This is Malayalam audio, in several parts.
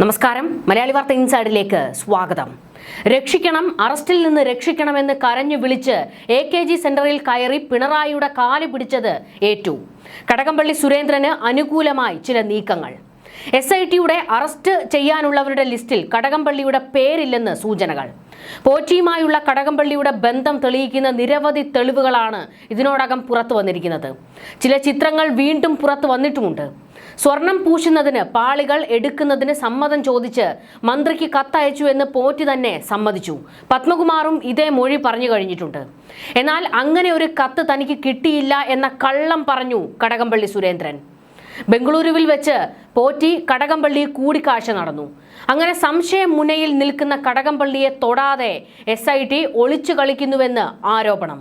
നമസ്കാരം. മലയാളി വാർത്ത ഇൻസൈഡിലേക്ക് സ്വാഗതം. രക്ഷിക്കണം അറസ്റ്റിൽ നിന്ന് രക്ഷിക്കണമെന്ന് കരഞ്ഞു വിളിച്ച് എ കെ ജി സെന്ററിൽ കയറി പിണറായിയുടെ കാൽ പിടിച്ചത് ഏറ്റു. കടകംപള്ളി സുരേന്ദ്രന് അനുകൂലമായി ചില നീക്കങ്ങൾ. എസ് ഐ ടിയുടെ അറസ്റ്റ് ചെയ്യാനുള്ളവരുടെ ലിസ്റ്റിൽ കടകംപള്ളിയുടെ പേരില്ലെന്ന് സൂചനകൾ. പോറ്റിയുമായുള്ള കടകംപള്ളിയുടെ ബന്ധം തെളിയിക്കുന്ന നിരവധി തെളിവുകളാണ് ഇതിനോടകം പുറത്തു വന്നിരിക്കുന്നത്. ചില ചിത്രങ്ങൾ വീണ്ടും പുറത്തു വന്നിട്ടുമുണ്ട്. സ്വർണം പൂശുന്നതിന് പാളികൾ എടുക്കുന്നതിന് സമ്മതം ചോദിച്ച് മന്ത്രിക്ക് കത്തയച്ചു എന്ന് പോറ്റി തന്നെ സമ്മതിച്ചു. പത്മകുമാറും ഇതേ മൊഴി പറഞ്ഞു കഴിഞ്ഞിട്ടുണ്ട്. എന്നാൽ അങ്ങനെ ഒരു കത്ത് തനിക്ക് കിട്ടിയില്ല എന്ന കള്ളം പറഞ്ഞു കടകംപള്ളി സുരേന്ദ്രൻ. ബംഗളൂരുവിൽ വെച്ച് പോറ്റി കടകംപള്ളി കൂടിക്കാഴ്ച നടന്നു. അങ്ങനെ സംശയം മുനയിൽ നിൽക്കുന്ന കടകംപള്ളിയെ തൊടാതെ എസ് ഐ ടി ഒളിച്ചു കളിക്കുന്നുവെന്ന് ആരോപണം.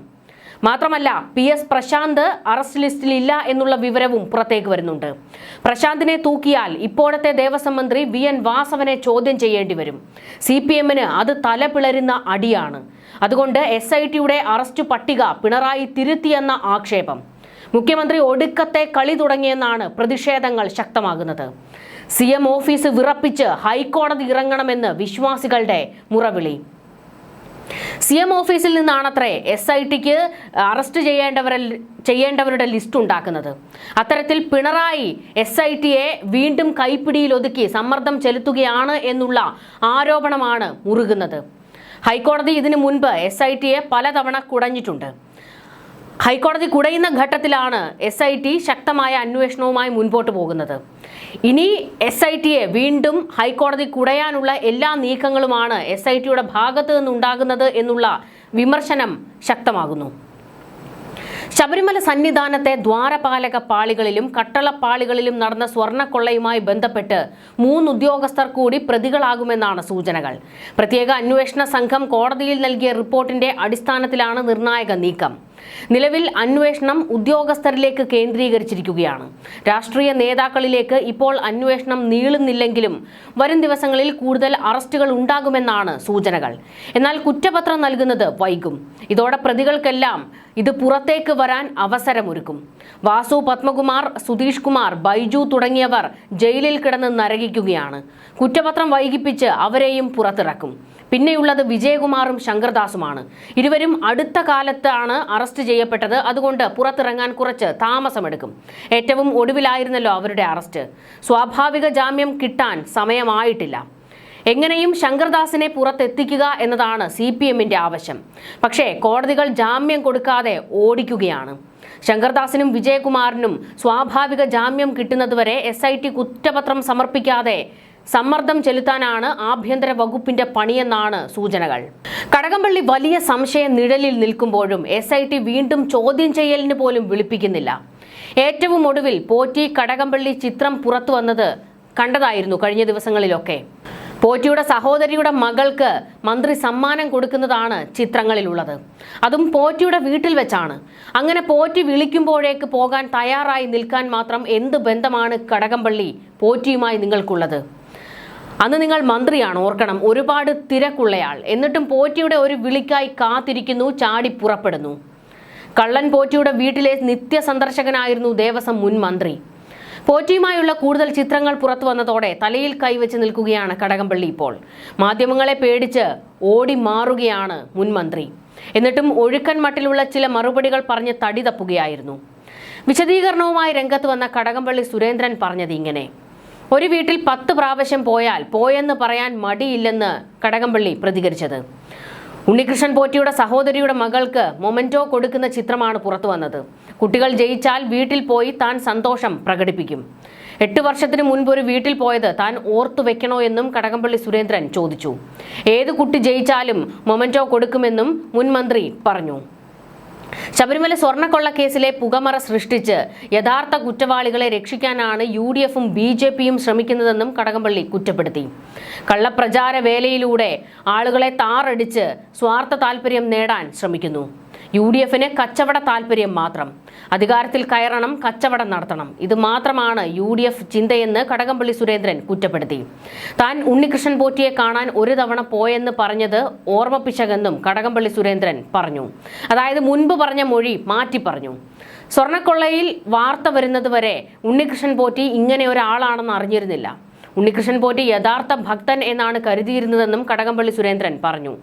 മാത്രമല്ല പി എസ് പ്രശാന്ത് അറസ്റ്റ് ലിസ്റ്റിൽ ഇല്ല എന്നുള്ള വിവരവും പുറത്തേക്ക് വരുന്നുണ്ട്. പ്രശാന്തിനെ തൂക്കിയാൽ ഇപ്പോഴത്തെ ദേവസ്വം മന്ത്രി വി എൻ വാസവനെ ചോദ്യം ചെയ്യേണ്ടി വരും. സി പി എമ്മിന് അത് തലപിളരുന്ന അടിയാണ്. അതുകൊണ്ട് എസ് ഐ ടിയുടെ അറസ്റ്റ് പട്ടിക പിണറായി തിരുത്തിയെന്ന ആക്ഷേപം. മുഖ്യമന്ത്രി ഒടുക്കത്തെ കളി തുടങ്ങിയെന്നാണ് പ്രതിഷേധങ്ങൾ ശക്തമാകുന്നത്. സി എം ഓഫീസ് വിറപ്പിച്ച് ഹൈക്കോടതി ഇറങ്ങണമെന്ന് വിശ്വാസികളുടെ മുറവിളി. സി എം ഓഫീസിൽ നിന്നാണത്രേ എസ് ഐ ടിക്ക് അറസ്റ്റ് ചെയ്യേണ്ടവരെ ചെയ്യേണ്ടവരുടെ ലിസ്റ്റ് ഉണ്ടാക്കുന്നത്. അത്തരത്തിൽ പിണറായി എസ് ഐ ടിയെ വീണ്ടും കൈപ്പിടിയിൽ ഒതുക്കി സമ്മർദ്ദം ചെലുത്തുകയാണ് എന്നുള്ള ആരോപണമാണ് മുറുകുന്നത്. ഹൈക്കോടതി ഇതിനു മുൻപ് എസ് ഐ ടിയെ പലതവണ കുടഞ്ഞിട്ടുണ്ട്. ഹൈക്കോടതി കുടയുന്ന ഘട്ടത്തിലാണ് എസ് ഐ ടി ശക്തമായ അന്വേഷണവുമായി മുൻപോട്ട് പോകുന്നത്. ഇനി എസ് ഐ ടിയെ വീണ്ടും ഹൈക്കോടതി കുടയാനുള്ള എല്ലാ നീക്കങ്ങളുമാണ് എസ് ഐ ടിയുടെ ഭാഗത്തു നിന്നുണ്ടാകുന്നത് എന്നുള്ള വിമർശനം ശക്തമാകുന്നു. ശബരിമല സന്നിധാനത്തെ ദ്വാരപാലക പാളികളിലും കട്ടളപ്പാളികളിലും നടന്ന സ്വർണക്കൊള്ളയുമായി ബന്ധപ്പെട്ട് മൂന്ന് ഉദ്യോഗസ്ഥർ കൂടി പ്രതികളാകുമെന്നാണ് സൂചനകൾ. പ്രത്യേക അന്വേഷണ സംഘം കോടതിയിൽ നൽകിയ റിപ്പോർട്ടിന്റെ അടിസ്ഥാനത്തിലാണ് നിർണായക നീക്കം. നിലവിൽ അന്വേഷണം ഉദ്യോഗസ്ഥരിലേക്ക് കേന്ദ്രീകരിച്ചിരിക്കുകയാണ്. രാഷ്ട്രീയ നേതാക്കളിലേക്ക് ഇപ്പോൾ അന്വേഷണം നീളുന്നില്ലെങ്കിലും വരും ദിവസങ്ങളിൽ കൂടുതൽ അറസ്റ്റുകൾ ഉണ്ടാകുമെന്നാണ് സൂചനകൾ. എന്നാൽ കുറ്റപത്രം നൽകുന്നത് വൈകും. ഇതോടെ പ്രതികൾക്കെല്ലാം ഇത് പുറത്തേക്ക് വരാൻ അവസരമൊരുക്കും. വാസു പത്മകുമാർ സുധീഷ് കുമാർ ബൈജു തുടങ്ങിയവർ ജയിലിൽ കിടന്ന് നരകിക്കുകയാണ്. കുറ്റപത്രം വൈകിപ്പിച്ച് അവരെയും പുറത്തിറക്കും. പിന്നെയുള്ളത് വിജയകുമാറും ശങ്കർദാസുമാണ്. ഇരുവരും അടുത്ത കാലത്താണ് അറസ്റ്റ് ചെയ്യപ്പെട്ടത്. അതുകൊണ്ട് പുറത്തിറങ്ങാൻ കുറച്ച് താമസമെടുക്കും. ഏറ്റവും ഒടുവിലായിരുന്നല്ലോ അവരുടെ അറസ്റ്റ്. സ്വാഭാവിക ജാമ്യം കിട്ടാൻ സമയമായിട്ടില്ല. എങ്ങനെയും ശങ്കർദാസിനെ പുറത്തെത്തിക്കുക എന്നതാണ് സി പി എമ്മിന്റെ ആവശ്യം. പക്ഷേ കോടതികൾ ജാമ്യം കൊടുക്കാതെ ഓടിക്കുകയാണ്. ശങ്കർദാസിനും വിജയകുമാറിനും സ്വാഭാവിക ജാമ്യം കിട്ടുന്നതുവരെ എസ് ഐ ടി കുറ്റപത്രം സമർപ്പിക്കാതെ സമ്മർദ്ദം ചെലുത്താനാണ് ആഭ്യന്തര വകുപ്പിന്റെ പണിയെന്നാണ് സൂചനകൾ. കടകംപള്ളി വലിയ സംശയ നിഴലിൽ നിൽക്കുമ്പോഴും എസ് വീണ്ടും ചോദ്യം ചെയ്യലിന് പോലും വിളിപ്പിക്കുന്നില്ല. ഏറ്റവും ഒടുവിൽ പോറ്റി കടകംപള്ളി ചിത്രം പുറത്തു വന്നത് കണ്ടതായിരുന്നു കഴിഞ്ഞ ദിവസങ്ങളിലൊക്കെ. പോറ്റിയുടെ സഹോദരിയുടെ മകൾക്ക് മന്ത്രി സമ്മാനം കൊടുക്കുന്നതാണ് ചിത്രങ്ങളിലുള്ളത്. അതും പോറ്റിയുടെ വീട്ടിൽ വെച്ചാണ്. അങ്ങനെ പോറ്റി വിളിക്കുമ്പോഴേക്ക് പോകാൻ തയ്യാറായി നിൽക്കാൻ മാത്രം എന്ത് ബന്ധമാണ് കടകംപള്ളി പോറ്റിയുമായി നിങ്ങൾക്കുള്ളത്? അന്ന് നിങ്ങൾ മന്ത്രിയാണ് ഓർക്കണം ഒരുപാട് തിരക്കുള്ളയാൾ. എന്നിട്ടും പോറ്റിയുടെ ഒരു വിളിക്കായി കാത്തിരിക്കുന്നു ചാടി പുറപ്പെടുന്നു. കള്ളൻ പോറ്റിയുടെ വീട്ടിലെ നിത്യ സന്ദർശകനായിരുന്നു ദേവസ്വം മുൻ മന്ത്രി. പോറ്റിയുമായുള്ള കൂടുതൽ ചിത്രങ്ങൾ പുറത്തു വന്നതോടെ തലയിൽ കൈവച്ച് നിൽക്കുകയാണ് കടകംപള്ളി ഇപ്പോൾ. മാധ്യമങ്ങളെ പേടിച്ച് ഓടി മാറുകയാണ് മുൻ മന്ത്രി. എന്നിട്ടും ഒഴുക്കൻ മട്ടിലുള്ള ചില മറുപടികൾ പറഞ്ഞ് തടി തപ്പുകയായിരുന്നു. വിശദീകരണവുമായി രംഗത്ത് വന്ന കടകംപള്ളി സുരേന്ദ്രൻ പറഞ്ഞത് ഇങ്ങനെ. ഒരു വീട്ടിൽ പത്ത് പ്രാവശ്യം പോയാൽ പോയെന്ന് പറയാൻ മടിയില്ലെന്ന് കടകംപള്ളി പ്രതികരിച്ചത്. ഉണ്ണികൃഷ്ണൻ പോറ്റിയുടെ സഹോദരിയുടെ മകൾക്ക് മൊമെന്റോ കൊടുക്കുന്ന ചിത്രമാണ് പുറത്തു വന്നത്. കുട്ടികൾ ജയിച്ചാൽ വീട്ടിൽ പോയി താൻ സന്തോഷം പ്രകടിപ്പിക്കും. എട്ട് വർഷത്തിന് മുൻപ് ഒരു വീട്ടിൽ പോയത് താൻ ഓർത്തു വെക്കണോ എന്നും കടകംപള്ളി സുരേന്ദ്രൻ ചോദിച്ചു. ഏത് കുട്ടി ജയിച്ചാലും മൊമെന്റോ കൊടുക്കുമെന്നും മുൻമന്ത്രി പറഞ്ഞു. ശബരിമല സ്വർണക്കൊള്ള കേസിലെ പുകമറ സൃഷ്ടിച്ച് യഥാർത്ഥ കുറ്റവാളികളെ രക്ഷിക്കാനാണ് യു ഡി എഫും ബി ജെ പിയും ശ്രമിക്കുന്നതെന്നും കടകംപള്ളി കുറ്റപ്പെടുത്തി. കള്ളപ്രചാര വേലയിലൂടെ ആളുകളെ താറടിച്ച് സ്വാർത്ഥ താൽപര്യം നേടാൻ ശ്രമിക്കുന്നു. യു ഡി എഫിന് കച്ചവട താല്പര്യം മാത്രം. അധികാരത്തിൽ കയറണം കച്ചവടം നടത്തണം. ഇത് മാത്രമാണ് യു ഡി എഫ് ചിന്തയെന്ന് കടകംപള്ളി സുരേന്ദ്രൻ കുറ്റപ്പെടുത്തി. താൻ ഉണ്ണികൃഷ്ണൻ പോറ്റിയെ കാണാൻ ഒരു തവണ പോയെന്ന് പറഞ്ഞത് ഓർമ്മപ്പിച്ചകെന്നും കടകംപള്ളി സുരേന്ദ്രൻ പറഞ്ഞു. അതായത് മുൻപ് പറഞ്ഞ മൊഴി മാറ്റി പറഞ്ഞു. സ്വർണക്കൊള്ളയിൽ വാർത്ത വരുന്നത് വരെ ഉണ്ണികൃഷ്ണൻ പോറ്റി ഇങ്ങനെ ഒരാളാണെന്ന് അറിഞ്ഞിരുന്നില്ല. ഉണ്ണികൃഷ്ണൻ പോറ്റി യഥാർത്ഥ ഭക്തൻ എന്നാണ് കരുതിയിരുന്നതെന്നും കടകംപള്ളി സുരേന്ദ്രൻ പറഞ്ഞു.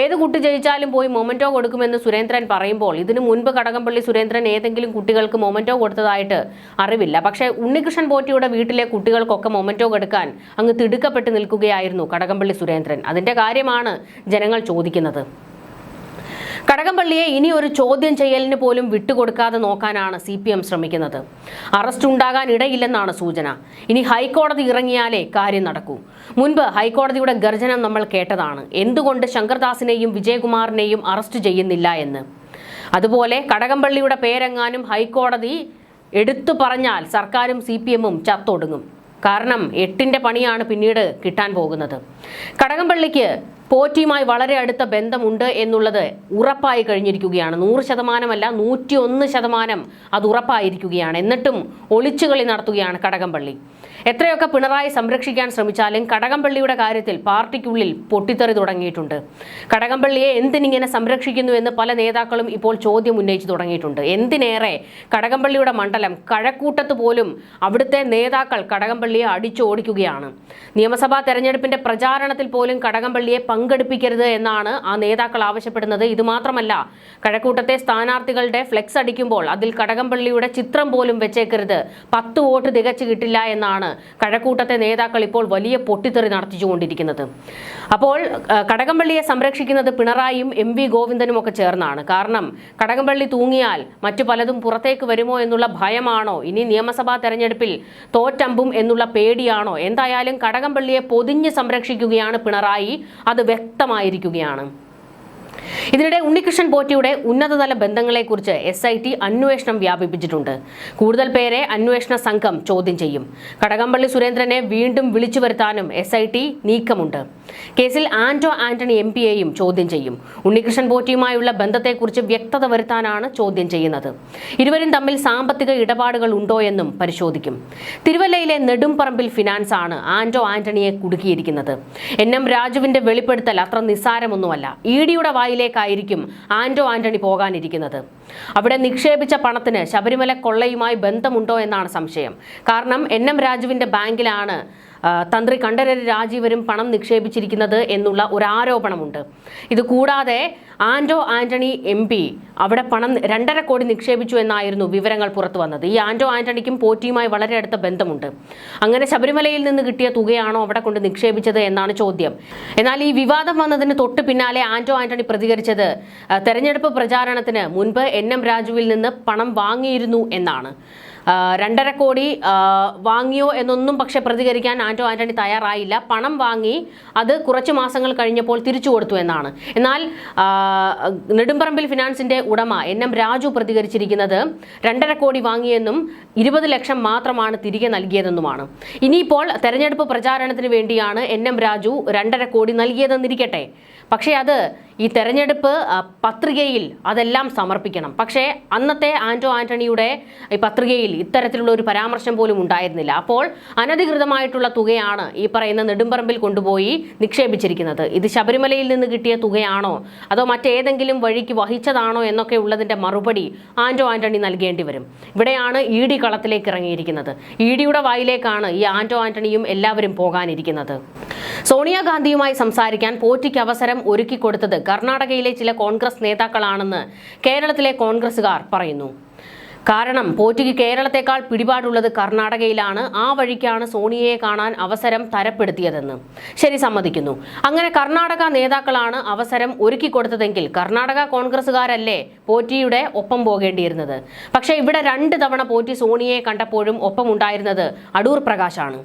ഏത് കുട്ടി ജയിച്ചാലും പോയി മൊമെന്റോ കൊടുക്കുമെന്ന് സുരേന്ദ്രൻ പറയുമ്പോൾ ഇതിനു മുൻപ് കടകംപള്ളി സുരേന്ദ്രൻ ഏതെങ്കിലും കുട്ടികൾക്ക് മൊമെന്റോ കൊടുത്തതായിട്ട് അറിവില്ല. പക്ഷേ ഉണ്ണികൃഷ്ണൻ പോറ്റിയുടെ വീട്ടിലെ കുട്ടികൾക്കൊക്കെ മൊമെന്റോ കൊടുക്കാൻ അങ്ങ് തിടുക്കപ്പെട്ട് നിൽക്കുകയായിരുന്നു കടകംപള്ളി സുരേന്ദ്രൻ. അതിന്റെ കാര്യമാണ് ജനങ്ങൾ ചോദിക്കുന്നത്. കടകംപള്ളിയെ ഇനി ഒരു ചോദ്യം ചെയ്യലിന് പോലും വിട്ടുകൊടുക്കാതെ നോക്കാനാണ് സി പി എം ശ്രമിക്കുന്നത്. അറസ്റ്റ് ഉണ്ടാകാൻ ഇടയില്ലെന്നാണ് സൂചന. ഇനി ഹൈക്കോടതി ഇറങ്ങിയാലേ കാര്യം നടക്കൂ. മുൻപ് ഹൈക്കോടതിയുടെ ഗർജനം നമ്മൾ കേട്ടതാണ്. എന്തുകൊണ്ട് ശങ്കർദാസിനെയും വിജയകുമാറിനെയും അറസ്റ്റ് ചെയ്യുന്നില്ല എന്ന്. അതുപോലെ കടകംപള്ളിയുടെ പേരെങ്ങാനും ഹൈക്കോടതി എടുത്തു പറഞ്ഞാൽ സർക്കാരും സി പി എമ്മും ചത്തൊടുങ്ങും. കാരണം എട്ടിന്റെ പണിയാണ് പിന്നീട് കിട്ടാൻ പോകുന്നത്. കടകംപള്ളിക്ക് പോറ്റിയുമായി വളരെ അടുത്ത ബന്ധമുണ്ട് എന്നുള്ളത് ഉറപ്പായി കഴിഞ്ഞിരിക്കുകയാണ്. നൂറ് ശതമാനമല്ല നൂറ്റി ഒന്ന് ശതമാനം അത് ഉറപ്പായിരിക്കുകയാണ്. എന്നിട്ടും ഒളിച്ചുകളി നടത്തുകയാണ് കടകംപള്ളി. എത്രയൊക്കെ പിണറായി സംരക്ഷിക്കാൻ ശ്രമിച്ചാലും കടകംപള്ളിയുടെ കാര്യത്തിൽ പാർട്ടിക്കുള്ളിൽ പൊട്ടിത്തെറി തുടങ്ങിയിട്ടുണ്ട്. കടകംപള്ളിയെ എന്തിനിങ്ങനെ സംരക്ഷിക്കുന്നു എന്ന് പല നേതാക്കളും ഇപ്പോൾ ചോദ്യം ഉന്നയിച്ചു തുടങ്ങിയിട്ടുണ്ട്. എന്തിനേറെ കടകംപള്ളിയുടെ മണ്ഡലം കഴക്കൂട്ടത്ത് പോലും അവിടുത്തെ നേതാക്കൾ കടകംപള്ളിയെ അടിച്ചോടിക്കുകയാണ്. നിയമസഭാ തെരഞ്ഞെടുപ്പിന്റെ പ്രചാരണത്തിൽ പോലും കടകംപള്ളിയെ പങ്കെടുപ്പിക്കരുത് എന്നാണ് ആ നേതാക്കൾ ആവശ്യപ്പെടുന്നത്. ഇത് മാത്രമല്ല കഴക്കൂട്ടത്തെ സ്ഥാനാർത്ഥികളുടെ ഫ്ലെക്സ് അടിക്കുമ്പോൾ അതിൽ കടകംപള്ളിയുടെ ചിത്രം പോലും വെച്ചേക്കരുത്. പത്ത് വോട്ട് തികച്ചു കിട്ടില്ല എന്നാണ് കഴക്കൂട്ടത്തെ നേതാക്കൾ ഇപ്പോൾ വലിയ പൊട്ടിത്തെറി നടത്തിച്ചുകൊണ്ടിരിക്കുന്നത്. അപ്പോൾ കടകംപള്ളിയെ സംരക്ഷിക്കുന്നത് പിണറായിയും എം വി ഗോവിന്ദനും ഒക്കെ ചേർന്നാണ്. കാരണം കടകംപള്ളി തൂങ്ങിയാൽ മറ്റു പലതും പുറത്തേക്ക് വരുമോ എന്നുള്ള ഭയമാണോ? ഇനി നിയമസഭാ തെരഞ്ഞെടുപ്പിൽ തോറ്റമ്പും എന്നുള്ള പേടിയാണോ? എന്തായാലും കടകംപള്ളിയെ പൊതിഞ്ഞ് സംരക്ഷിക്കുകയാണ് പിണറായി. അത് വ്യക്തമായിരിക്കുകയാണ്. ഇതിനിടെ ഉണ്ണികൃഷ്ണൻ പോറ്റിയുടെ ഉന്നതതല ബന്ധങ്ങളെക്കുറിച്ച് എസ് ഐ ടി അന്വേഷണം വ്യാപിപ്പിച്ചിട്ടുണ്ട്. കൂടുതൽ പേരെ അന്വേഷണ സംഘം ചോദ്യം ചെയ്യും. കടകംപള്ളി സുരേന്ദ്രനെ വീണ്ടും വിളിച്ചു വരുത്താനും എസ് ഐ ടി നീക്കമുണ്ട്. കേസിൽ ആന്റോ ആന്റണി എം പിയെയും ചോദ്യം ചെയ്യും. ഉണ്ണികൃഷ്ണൻ പോറ്റിയുമായുള്ള ബന്ധത്തെക്കുറിച്ച് വ്യക്തത വരുത്താനാണ് ചോദ്യം ചെയ്യുന്നത്. ഇരുവരും തമ്മിൽ സാമ്പത്തിക ഇടപാടുകൾ ഉണ്ടോ എന്നും പരിശോധിക്കും. തിരുവല്ലയിലെ നെടുംപറമ്പിൽ ഫിനാൻസ് ആണ് ആന്റോ ആന്റണിയെ കുടുക്കിയിരിക്കുന്നത്. എൻ എം രാജുവിന്റെ വെളിപ്പെടുത്തൽ അത്ര നിസ്സാരമൊന്നുമല്ല. ഇ ഡിയുടെ വായിലേക്കായിരിക്കും ആന്റോ ആന്റണി പോകാനിരിക്കുന്നത്. അവിടെ നിക്ഷേപിച്ച പണത്തിന് ശബരിമല കൊള്ളയുമായി ബന്ധമുണ്ടോ എന്നാണ് സംശയം. കാരണം എൻ എം രാജുവിന്റെ ബാങ്കിലാണ് തന്ത്രി കണ്ഠരര് രാജീവരും പണം നിക്ഷേപിച്ചിരിക്കുന്നത് എന്നുള്ള ഒരു ആരോപണമുണ്ട് ഇത് കൂടാതെ ആന്റോ ആന്റണി എം പി അവിടെ പണം രണ്ടര കോടി നിക്ഷേപിച്ചു എന്നായിരുന്നു വിവരങ്ങൾ പുറത്തു വന്നത്. ഈ ആന്റോ ആന്റണിക്കും പോറ്റിയുമായി വളരെ അടുത്ത ബന്ധമുണ്ട്. അങ്ങനെ ശബരിമലയിൽ നിന്ന് കിട്ടിയ തുകയാണോ അവിടെ കൊണ്ട് നിക്ഷേപിച്ചത് എന്നാണ് ചോദ്യം. എന്നാൽ ഈ വിവാദം വന്നതിന് തൊട്ട് പിന്നാലെ ആന്റോ ആന്റണി പ്രതികരിച്ചത് തെരഞ്ഞെടുപ്പ് പ്രചാരണത്തിന് മുൻപ് എൻ എം രാജുവിൽ നിന്ന് പണം വാങ്ങിയിരുന്നു എന്നാണ്. രണ്ടര കോടി വാങ്ങിയോ എന്നൊന്നും പക്ഷെ പ്രതികരിക്കാൻ ആന്റോ ആന്റണി തയ്യാറായില്ല. പണം വാങ്ങി അത് കുറച്ച് മാസങ്ങൾ കഴിഞ്ഞപ്പോൾ തിരിച്ചു കൊടുത്തു എന്നാണ്. എന്നാൽ നെടുമ്പറമ്പിൽ ഫിനാൻസിന്റെ ഉടമ എൻ എം രാജു പ്രതികരിച്ചിരിക്കുന്നത് രണ്ടര കോടി വാങ്ങിയെന്നും ഇരുപത് ലക്ഷം മാത്രമാണ് തിരികെ നൽകിയതെന്നുമാണ്. ഇനിയിപ്പോൾ തെരഞ്ഞെടുപ്പ് പ്രചാരണത്തിന് വേണ്ടിയാണ് എൻ എം രാജു രണ്ടര കോടി നൽകിയതെന്നിരിക്കട്ടെ. പക്ഷേ അത് ഈ തെരഞ്ഞെടുപ്പ് പത്രികയിൽ അതെല്ലാം സമർപ്പിക്കണം. പക്ഷേ അന്നത്തെ ആന്റോ ആന്റണിയുടെ ഈ പത്രികയിൽ ഇത്തരത്തിലുള്ള ഒരു പരാമർശം പോലും ഉണ്ടായിരുന്നില്ല. അപ്പോൾ അനധികൃതമായിട്ടുള്ള തുകയാണ് ഈ പറയുന്ന നെടുമ്പറമ്പിൽ കൊണ്ടുപോയി നിക്ഷേപിച്ചിരിക്കുന്നത്. ഇത് ശബരിമലയിൽ നിന്ന് കിട്ടിയ തുകയാണോ? അതോ മറ്റേതെങ്കിലും വഴിക്ക് വഹിച്ചതാണോ എന്നൊക്കെ ഉള്ളതിന്റെ മറുപടി ആന്റോ ആന്റണി നൽകേണ്ടി വരും. ഇവിടെയാണ് ഇ ഡി കളത്തിലേക്ക് ഇറങ്ങിയിരിക്കുന്നത്. ഇ ഡിയുടെ വായിലേക്കാണ് ഈ ആന്റോ ആന്റണിയും എല്ലാവരും പോകാനിരിക്കുന്നത്. സോണിയാഗാന്ധിയുമായി സംസാരിക്കാൻ പോറ്റിക്ക് അവസരം ഒരുക്കി കൊടുത്തത് കർണാടകയിലെ ചില കോൺഗ്രസ് നേതാക്കളാണെന്ന് കേരളത്തിലെ കോൺഗ്രസുകാർ പറയുന്നു. കാരണം പോറ്റിക്ക് കേരളത്തെക്കാൾ പിടിപാടുള്ളത് കർണാടകയിലാണ്. ആ വഴിക്കാണ് സോണിയയെ കാണാൻ അവസരം തരപ്പെടുത്തിയതെന്ന് ശരി സമ്മതിക്കുന്നു. അങ്ങനെ കർണാടക നേതാക്കളാണ് അവസരം ഒരുക്കി കൊടുത്തതെങ്കിൽ കർണാടക കോൺഗ്രസുകാരല്ലേ പോറ്റിയുടെ ഒപ്പം പോകേണ്ടിയിരുന്നത്? പക്ഷേ ഇവിടെ രണ്ട് തവണ പോറ്റി സോണിയയെ കണ്ടപ്പോഴും ഒപ്പമുണ്ടായിരുന്നത് അടൂർ പ്രകാശാണ്.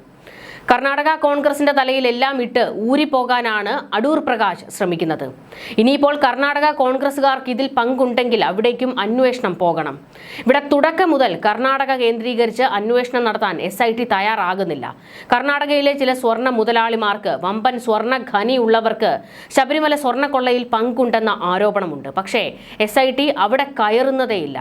കർണാടക കോൺഗ്രസിന്റെ തലയിൽ എല്ലാം ഇട്ട് ഊരിപ്പോകാനാണ് അടൂർ പ്രകാശ് ശ്രമിക്കുന്നത്. ഇനിയിപ്പോൾ കർണാടക കോൺഗ്രസുകാർക്ക് ഇതിൽ പങ്കുണ്ടെങ്കിൽ അവിടേക്കും അന്വേഷണം പോകണം. ഇവിടെ തുടക്കം മുതൽ കർണാടക കേന്ദ്രീകരിച്ച് അന്വേഷണം നടത്താൻ എസ് ഐ ടി തയ്യാറാകുന്നില്ല. കർണാടകയിലെ ചില സ്വർണ മുതലാളിമാർക്ക് വമ്പൻ സ്വർണ ഖനിയുള്ളവർക്ക് ശബരിമല സ്വർണക്കൊള്ളയിൽ പങ്കുണ്ടെന്ന ആരോപണമുണ്ട്. പക്ഷേ എസ് ഐ ടി അവിടെ കയറുന്നതേയില്ല.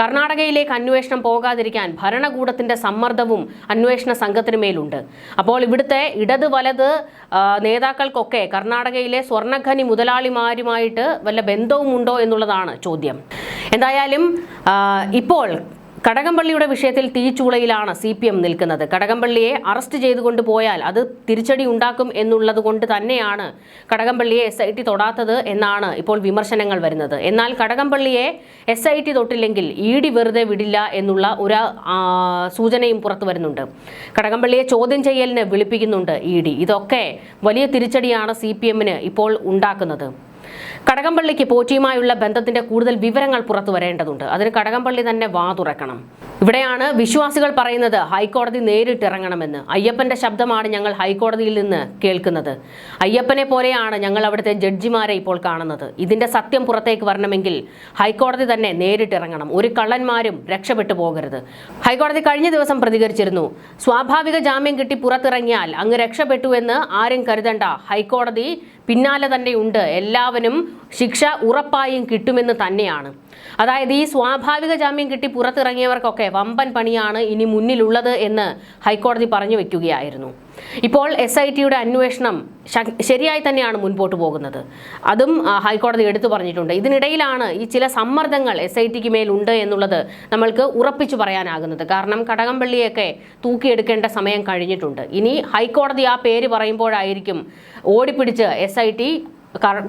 കർണാടകയിലേക്ക് അന്വേഷണം പോകാതിരിക്കാൻ ഭരണകൂടത്തിന്റെ സമ്മർദ്ദവും അന്വേഷണ സംഘത്തിന് മേലുണ്ട്. അപ്പോൾ ഇവിടുത്തെ ഇടത് വലത് നേതാക്കൾക്കൊക്കെ കർണാടകയിലെ സ്വർണഖനി മുതലാളിമാരുമായിട്ട് വല്ല ബന്ധവുമുണ്ടോ എന്നുള്ളതാണ് ചോദ്യം. എന്തായാലും ഇപ്പോൾ കടകംപള്ളിയുടെ വിഷയത്തിൽ തീച്ചൂളയിലാണ് സി പി എം നിൽക്കുന്നത്. കടകംപള്ളിയെ അറസ്റ്റ് ചെയ്തുകൊണ്ട് പോയാൽ അത് തിരിച്ചടി ഉണ്ടാക്കും എന്നുള്ളത് കൊണ്ട് തന്നെയാണ് കടകംപള്ളിയെ എസ് ഐ ടി തൊടാത്തത് എന്നാണ് ഇപ്പോൾ വിമർശനങ്ങൾ വരുന്നത്. എന്നാൽ കടകംപള്ളിയെ എസ് ഐ ടി തൊട്ടില്ലെങ്കിൽ ഇ ഡി വെറുതെ വിടില്ല എന്നുള്ള ഒരു സൂചനയും പുറത്തു വരുന്നുണ്ട്. കടകംപള്ളിയെ ചോദ്യം ചെയ്യലിന് വിളിപ്പിക്കുന്നുണ്ട് ഇ ഡി. ഇതൊക്കെ വലിയ തിരിച്ചടിയാണ് സി പി എമ്മിന് ഇപ്പോൾ ഉണ്ടാക്കുന്നത്. കടകംപള്ളിക്ക് പോറ്റിയുമായുള്ള ബന്ധത്തിന്റെ കൂടുതൽ വിവരങ്ങൾ പുറത്തു വരേണ്ടതുണ്ട്. അതിന് കടകംപള്ളി തന്നെ വാ തുറക്കണം. ഇവിടെയാണ് വിശ്വാസികൾ പറയുന്നത് ഹൈക്കോടതി നേരിട്ടിറങ്ങണമെന്ന്. അയ്യപ്പന്റെ ശബ്ദമാണ് ഞങ്ങൾ ഹൈക്കോടതിയിൽ നിന്ന് കേൾക്കുന്നത്. അയ്യപ്പനെ പോലെയാണ് ഞങ്ങൾ അവിടുത്തെ ജഡ്ജിമാരെ ഇപ്പോൾ കാണുന്നത്. ഇതിന്റെ സത്യം പുറത്തേക്ക് വരണമെങ്കിൽ ഹൈക്കോടതി തന്നെ നേരിട്ടിറങ്ങണം. ഒരു കള്ളന്മാരും രക്ഷപ്പെട്ടു പോകരുത്. ഹൈക്കോടതി കഴിഞ്ഞ ദിവസം പ്രതികരിച്ചിരുന്നു. സ്വാഭാവിക ജാമ്യം കിട്ടി പുറത്തിറങ്ങിയാൽ അങ്ങ് രക്ഷപ്പെട്ടു എന്ന് ആരും കരുതണ്ട. ഹൈക്കോടതി പിന്നാലെ തന്നെ ഉണ്ട്. എല്ലാവരും ശിക്ഷ ഉറപ്പായും കിട്ടുമെന്ന് തന്നെയാണ്. അതായത് ഈ സ്വാഭാവിക ജാമ്യം കിട്ടി പുറത്തിറങ്ങിയവർക്കൊക്കെ വമ്പൻ പണിയാണ് ഇനി മുന്നിലുള്ളത് എന്ന് ഹൈക്കോടതി പറഞ്ഞു വെക്കുകയായിരുന്നു. ഇപ്പോൾ എസ് ഐ ടിയുടെ അന്വേഷണം ശരിയായി തന്നെയാണ് മുൻപോട്ട് പോകുന്നത്. അതും ഹൈക്കോടതി എടുത്തു പറഞ്ഞിട്ടുണ്ട്. ഇതിനിടയിലാണ് ഈ ചില സമ്മർദ്ദങ്ങൾ എസ് ഐ ടിക്ക് മേലുണ്ട് എന്നുള്ളത് നമ്മൾക്ക് ഉറപ്പിച്ചു പറയാനാകുന്നത്. കാരണം കടകംപള്ളിയൊക്കെ തൂക്കിയെടുക്കേണ്ട സമയം കഴിഞ്ഞിട്ടുണ്ട്. ഇനി ഹൈക്കോടതി ആ പേര് പറയുമ്പോഴായിരിക്കും ഓടിപ്പിടിച്ച് എസ് ഐ ടി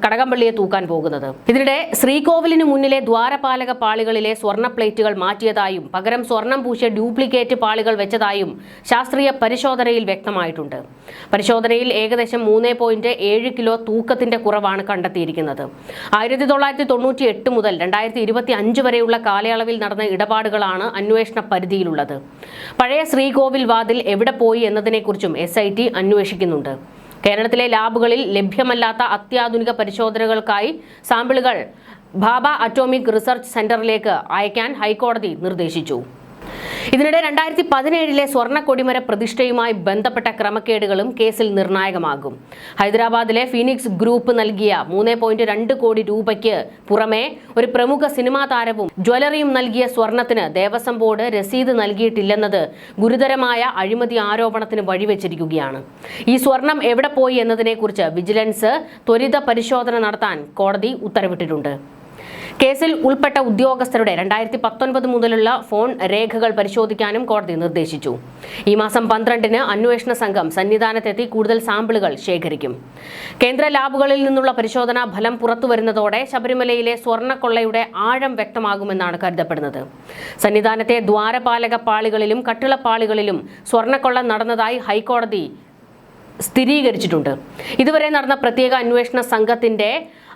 കടകംപള്ളിയെ തൂക്കാൻ പോകുന്നത്. ഇതിനിടെ ശ്രീകോവിലിന് മുന്നിലെ ദ്വാരപാലക പാളികളിലെ സ്വർണ പ്ലേറ്റുകൾ മാറ്റിയതായും പകരം സ്വർണം പൂശിയ ഡ്യൂപ്ലിക്കേറ്റ് പാളികൾ വെച്ചതായും ശാസ്ത്രീയ പരിശോധനയിൽ വ്യക്തമായിട്ടുണ്ട്. പരിശോധനയിൽ ഏകദേശം മൂന്ന് പോയിന്റ് ഏഴ് കിലോ തൂക്കത്തിന്റെ കുറവാണ് കണ്ടെത്തിയിരിക്കുന്നത്. ആയിരത്തി തൊള്ളായിരത്തി തൊണ്ണൂറ്റി എട്ട് മുതൽ രണ്ടായിരത്തി ഇരുപത്തി അഞ്ച് വരെയുള്ള കാലയളവിൽ നടന്ന ഇടപാടുകളാണ് അന്വേഷണ പരിധിയിലുള്ളത്. പഴയ ശ്രീകോവിൽ വാതിൽ എവിടെ പോയി എന്നതിനെക്കുറിച്ചും എസ് ഐ ടി അന്വേഷിക്കുന്നുണ്ട്. കേരളത്തിലെ ലാബുകളിൽ ലഭ്യമല്ലാത്ത അത്യാധുനിക പരിശോധനകൾക്കായി സാമ്പിളുകൾ ബാബ അറ്റോമിക് റിസർച്ച് സെന്ററിലേക്ക് അയക്കാൻ ഹൈക്കോടതി നിർദ്ദേശിച്ചു. ഇതിനിടെ രണ്ടായിരത്തി പതിനേഴിലെ സ്വർണ കൊടിമര പ്രതിഷ്ഠയുമായി ബന്ധപ്പെട്ട ക്രമക്കേടുകളും കേസിൽ നിർണായകമാകും. ഹൈദരാബാദിലെ ഫീനിക്സ് ഗ്രൂപ്പ് നൽകിയ മൂന്ന് പോയിന്റ് രണ്ട് കോടി രൂപയ്ക്ക് പുറമെ ഒരു പ്രമുഖ സിനിമാ താരവും ജ്വല്ലറിയും നൽകിയ സ്വർണത്തിന് ദേവസ്വം ബോർഡ് രസീത് നൽകിയിട്ടില്ലെന്നത് ഗുരുതരമായ അഴിമതി ആരോപണത്തിന് വഴിവെച്ചിരിക്കുകയാണ്. ഈ സ്വർണം എവിടെ പോയി എന്നതിനെക്കുറിച്ച് വിജിലൻസ് ത്വരിത പരിശോധന നടത്താൻ കോടതി ഉത്തരവിട്ടിട്ടുണ്ട്. കേസിൽ ഉൾപ്പെട്ട ഉദ്യോഗസ്ഥരുടെ രണ്ടായിരത്തി പത്തൊൻപത് മുതലുള്ള ഫോൺ രേഖകൾ പരിശോധിക്കാനും കോടതി നിർദ്ദേശിച്ചു. ഈ മാസം പന്ത്രണ്ടിന് അന്വേഷണ സംഘം സന്നിധാനത്തെത്തി കൂടുതൽ സാമ്പിളുകൾ ശേഖരിക്കും. കേന്ദ്ര ലാബുകളിൽ നിന്നുള്ള പരിശോധനാ ഫലം പുറത്തുവരുന്നതോടെ ശബരിമലയിലെ സ്വർണക്കൊള്ളയുടെ ആഴം വ്യക്തമാകുമെന്നാണ് കരുതപ്പെടുന്നത്. സന്നിധാനത്തെ ദ്വാരപാലക പാളികളിലും കട്ടിളപ്പാളികളിലും സ്വർണക്കൊള്ള നടന്നതായി ഹൈക്കോടതി സ്ഥിരീകരിച്ചിട്ടുണ്ട്. ഇതുവരെ നടന്ന പ്രത്യേക അന്വേഷണ സംഘത്തിന്റെ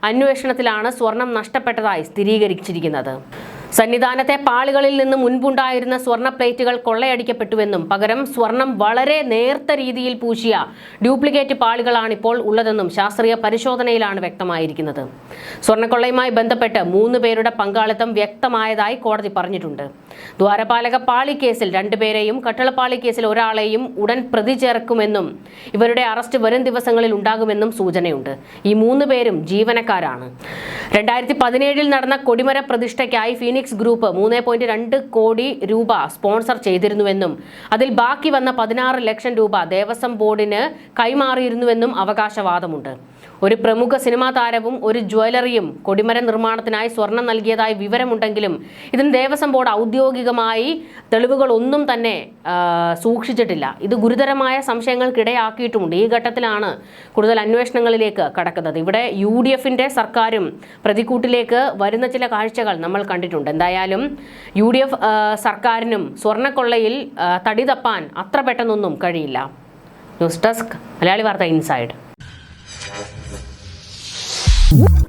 അന്വേഷണത്തിലാണ് സ്വർണം നഷ്ടപ്പെട്ടതായി സ്ഥിരീകരിച്ചിരിക്കുന്നത്. സന്നിധാനത്തെ പാളികളിൽ നിന്ന് മുൻപുണ്ടായിരുന്ന സ്വർണ പ്ലേറ്റുകൾ കൊള്ളയടിക്കപ്പെട്ടുവെന്നും പകരം സ്വർണം വളരെ നേർത്ത രീതിയിൽ പൂശിയ ഡ്യൂപ്ലിക്കേറ്റ് പാളികളാണ് ഇപ്പോൾ ഉള്ളതെന്നും ശാസ്ത്രീയ പരിശോധനയിലാണ് വ്യക്തമായിരിക്കുന്നത്. സ്വർണക്കൊള്ളയുമായി ബന്ധപ്പെട്ട് മൂന്ന് പേരുടെ പങ്കാളിത്തം വ്യക്തമായതായി കോടതി പറഞ്ഞിട്ടുണ്ട്. ദ്വാരപാലക പാളി കേസിൽ രണ്ടുപേരെയും കട്ടളപ്പാളി കേസിൽ ഒരാളെയും ഉടൻ പ്രതി ചേർക്കുമെന്നും ഇവരുടെ അറസ്റ്റ് വരും ദിവസങ്ങളിൽ ഉണ്ടാകുമെന്നും സൂചനയുണ്ട്. ഈ മൂന്ന് പേരും ജീവനക്കാരാണ്. രണ്ടായിരത്തി പതിനേഴിൽ നടന്ന കൊടിമര പ്രതിഷ്ഠയ്ക്കായി ഫീനിക്സ് ഗ്രൂപ്പ് മൂന്ന് പോയിന്റ് രണ്ട് കോടി രൂപ സ്പോൺസർ ചെയ്തിരുന്നുവെന്നും അതിൽ ബാക്കി വന്ന പതിനാറ് ലക്ഷം രൂപ ദേവസ്വം ബോർഡിന് കൈമാറിയിരുന്നുവെന്നും അവകാശവാദമുണ്ട്. ഒരു പ്രമുഖ സിനിമാ താരവും ഒരു ജ്വല്ലറിയും കൊടിമര നിർമ്മാണത്തിനായി സ്വർണം നൽകിയതായി വിവരമുണ്ടെങ്കിലും ഇതിന് ദേവസ്വം ബോർഡ് ഔദ്യോഗികമായി തെളിവുകളൊന്നും തന്നെ സൂക്ഷിച്ചിട്ടില്ല. ഇത് ഗുരുതരമായ സംശയങ്ങൾക്കിടയാക്കിയിട്ടുമുണ്ട്. ഈ ഘട്ടത്തിലാണ് കൂടുതൽ അന്വേഷണങ്ങളിലേക്ക് കടക്കുന്നത്. ഇവിടെ യു ഡി എഫിന്റെ സർക്കാരും പ്രതിക്കൂട്ടിലേക്ക് വരുന്ന ചില കാഴ്ചകൾ നമ്മൾ കണ്ടിട്ടുണ്ട്. എന്തായാലും യു ഡി എഫ് സർക്കാരിനും സ്വർണക്കൊള്ളയിൽ തടി തപ്പാൻ അത്ര പെട്ടെന്നൊന്നും കഴിയില്ല. ന്യൂസ് ഡെസ്ക് മലയാളി വാർത്ത ഇൻസൈഡ്. Whoop.